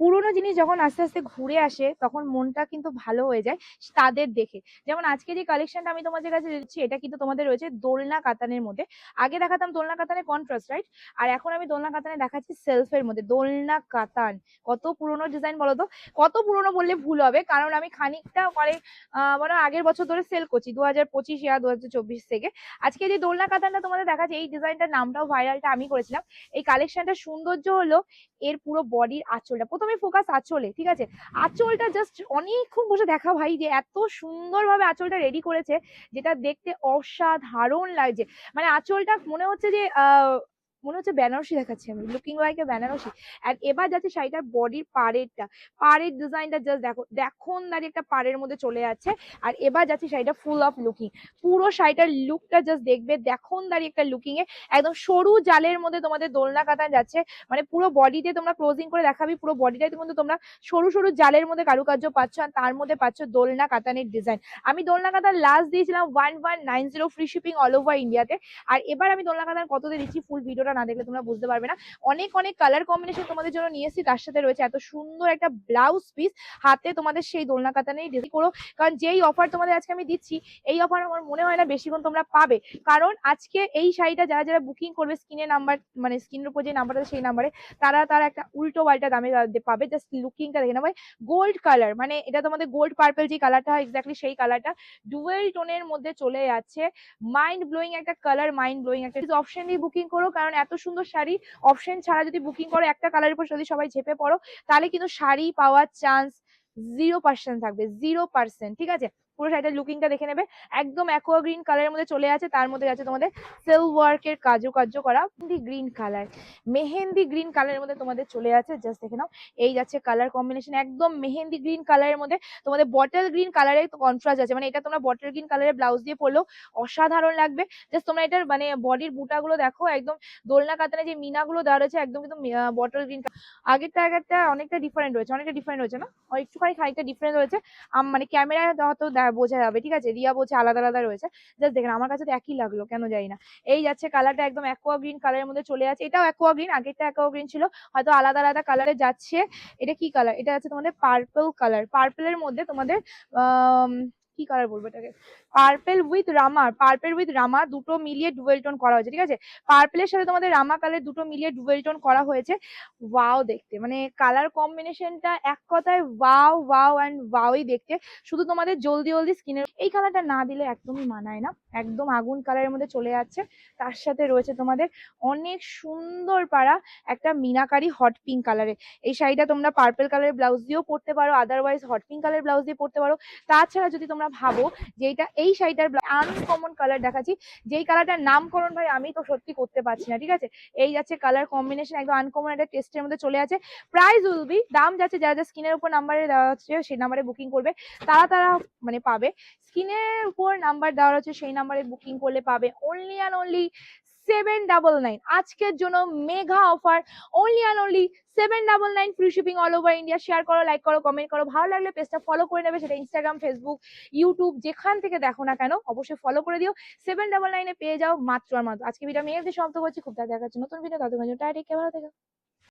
পুরোনো জিনিস যখন আস্তে আস্তে ঘুরে আসে তখন মনটা কিন্তু ভালো হয়ে যায় তাদের দেখে। যেমন আজকে যে কালেকশনটা আমি তোমাদের কাছে দিচ্ছি এটা কিন্তু তোমাদের রয়েছে দোলনা কাতানের মধ্যে। আগে দেখাতাম দোলনা কাতানের কন্ট্রাস্ট রাইট আর এখন আমি দোলনা কাতানে দেখাচ্ছি সেলফের মধ্যে দোলনা কাতান। কত পুরনো ডিজাইন বলো তো? কত পুরনো বললে ভুল হবে কারণ আমি খানিকটা আহ, মানে আগের বছর ধরে সেল করছি দু হাজার পঁচিশ ইয়া দু হাজার চব্বিশ থেকে। আজকে যে দোলনা কাতানটা তোমাদের দেখাচ্ছি এই ডিজাইনটার নামটাও ভাইরালটা আমি করেছিলাম। এই কালেকশনটা সৌন্দর্য হলো এর পুরো বডির আঁচলটা। প্রথমে ফোকাস আঁচলে, ঠিক আছে? আঁচলটা জাস্ট অনেকক্ষণ বসে দেখা ভাই যে এত সুন্দরভাবে আঁচলটা রেডি করেছে, যেটা দেখতে অসাধারণ লাগছে। মানে আঁচলটা মনে হচ্ছে যে, আহ মনে হচ্ছে বেনারসি দেখাচ্ছি আমি লুকিং লাইক এ বেনারসি। আর এবার যাচ্ছে শাড়িটার বডির পাড়েরটা। পাড়ের ডিজাইনটা জাস্ট দেখো, দেখুন দাঁড়িয়ে একটা পাড়ের মধ্যে চলে যাচ্ছে। আর এবার যাচ্ছে শাড়িটা ফুল অফ লুকিং পুরো শাড়িটার লুকটা জাস্ট দেখবে, দেখুন দাঁড়িয়ে একটা লুকিং এ একদম সরু জালের মধ্যে তোমাদের দোলনা কাতান যাচ্ছে। মানে পুরো বডিতে তোমরা ক্লোজিং করে দেখাবি, পুরো বডিটাতে কিন্তু তোমরা সরু সরু জালের মধ্যে কারুকার্য পাচ্ছ আর তার মধ্যে পাচ্ছ দোলনা কাতানের ডিজাইন আমি দোলনা কাতান লাস্ট দিয়েছিলাম one one nine zero free shipping all over ইন্ডিয়াতে আর এবার আমি দোলনা কাতান কততে দিচ্ছি ফুল ভিডিওটা না দেখলে তোমরা বুঝতে পারবে না। অনেক অনেক কালার কম্বিনেশন তোমাদের জন্য নিয়ে এসেছি। তার সাথে রয়েছে এত সুন্দর একটা ব্লাউজ পিস হাতে তোমাদের সেই দোলনা কাতানেই ডিজাইন করো। কারণ যেই অফার তোমাদের আজকে আমি দিচ্ছি, এই অফার আমার মনে হয় না বেশিক্ষণ তোমরা পাবে। কারণ আজকে এই শাড়িটা যারা যারা বুকিং করবে স্ক্রিনে নাম্বার মানে স্ক্রিনের উপর যে নাম্বারটা সেই নাম্বারে তারা তারা একটা উল্টো পাল্টা দামে পাবে। জাস্ট লুকিংটা দেখে নেবে গোল্ড কালার মানে এটা তোমাদের গোল্ড পার্পল যে কালারটা হয় এক্স্যাক্টলি সেই কালারটা ডুয়েল টোনের মধ্যে চলে যাচ্ছে। মাইন্ড ব্লোয়িং একটা কালার মাইন্ড ব্লোয়িং একটা। অপশন দিয়ে বুকিং করো। কারণ এত সুন্দর শাড়ি অপশন ছাড়া যদি বুকিং করো, একটা কালারের উপর যদি সবাই ঝেপে পড়ো, তাহলে কিন্তু শাড়ি পাওয়ার চান্স জিরো পার্সেন্ট থাকবে জিরো পার্সেন্ট ঠিক আছে? পুরো শাড়িটার লুকিংটা দেখে নেবে। একদম অ্যাকোয়া গ্রিন কালারের মধ্যে চলে আছে, তার মধ্যে আছে তোমাদের সিল্ক ওয়ার্কের কাজু কার্য করা mehendi green colour mehendi green কালারের মধ্যে তোমাদের চলে আছে জাস্ট দেখে নাও। এই যাচ্ছে কালার কম্বিনেশন একদম মেহেন্দি গ্রিন কালারের মধ্যে তোমাদের বটল গ্রিন কালারের কন্ট্রাস্ট আছে। মানে এটা তোমরা বটল গ্রিন কালারের ব্লাউজ দিয়ে পরলেও অসাধারণ লাগবে। জাস্ট তোমরা এটার মানে বডির বুটাগুলো দেখো, একদম দোলনা কাতানে যে মিনাগুলো দেওয়া রয়েছে, একদম কিন্তু বটল গ্রিন আগেরটা আগেরটা অনেকটা ডিফারেন্ট রয়েছে। অনেকটা ডিফারেন্ট রয়েছে না? একটুখানি খানিকটা ডিফারেন্ট রয়েছে। মানে ক্যামেরায় হয়তো বোঝা যাবে, ঠিক আছে? রিয়া বলছে আলাদা আলাদা রয়েছে। জাস্ট দেখেন আমার কাছে তো একই লাগল, কেন জানি না। এই যাচ্ছে কালারটা একদম অ্যাকোয়া গ্রিন কালারের মধ্যে চলে যাচ্ছে। এটাও অ্যাকোয়া গ্রিন আগেরটা অ্যাকোয়া গ্রিন ছিল, হয়তো আলাদা আলাদা কালারে যাচ্ছে। এটা কি কালার এটা আছে তোমাদের পার্পল কালার পার্পলের মধ্যে তোমাদের কি কালার বলব এটাকে? Purple with rama purple with rama দুটো মিলিয়ে ডুয়েল টোন করা হয়েছে, ঠিক আছে? পার্পেলের সাথে তোমাদের রামা কালার দুটো মিলিয়ে ডুয়েল টোন করা হয়েছে। ওয়াও দেখতে মানে কালার কম্বিনেশনটা এক কথায় ওয়াও ওয়াও অ্যান্ড ওয়াওই দেখতে। শুধু তোমাদের জলদি জলদি স্কিনের এই কালারটা না দিলে একদমই মানায় না। একদম আগুন কালারের মধ্যে চলে যাচ্ছে। তার সাথে রয়েছে তোমাদের অনেক সুন্দর পাড়া একটা মিনাকারি হট পিঙ্ক কালারে এই শাড়িটা তোমরা পার্পল কালারের ব্লাউজ দিয়েও পরতে পারো আদারওয়াইজ হট পিঙ্ক কালারের ব্লাউজ দিয়ে পরতে পারো। তাছাড়া যদি তোমরা ভাবো যে এটা এই শাড়িটার আনকমন কালার দেখাচ্ছি। যেই কালারটার নামকরণ ভাই, আমি তো সত্যি করতে পারছি না, ঠিক আছে? এই যাচ্ছে কালার কম্বিনেশন একদম আনকমন একটা টেস্টের মধ্যে চলে আছে। প্রাইস উইল দাম যাচ্ছে, যারা যা স্কিনের উপর নাম্বারে দেওয়া হচ্ছে, সেই নাম্বারে বুকিং করবে। তারা তারা মানে পাবে। স্কিনের উপর নাম্বার দেওয়া হচ্ছে, সেই নাম্বারে বুকিং করলে পাবে। Only and only seven double nine আজকের জন্য mega offer only and only seven double nine free shipping all over India share করো লাইক করো কমেন্ট করো। ভালো লাগলে পেজটা ফলো করে নেবে। সেটা ইনস্টাগ্রাম ফেসবুক ইউটিউব যেখান থেকে দেখো না কেন, অবশ্যই ফলো করে দিও। সেভেন ডাবল নাইনে পেয়ে যাও মাত্র আর মাত্র। আজকে ভিডিও আমি এর সমাপ্ত করছি। খুব তাড়াতাড়ি যাচ্ছে নতুন ভিডিও ততক্ষণ টাটা টেক কেয়ার ভালো থেকো।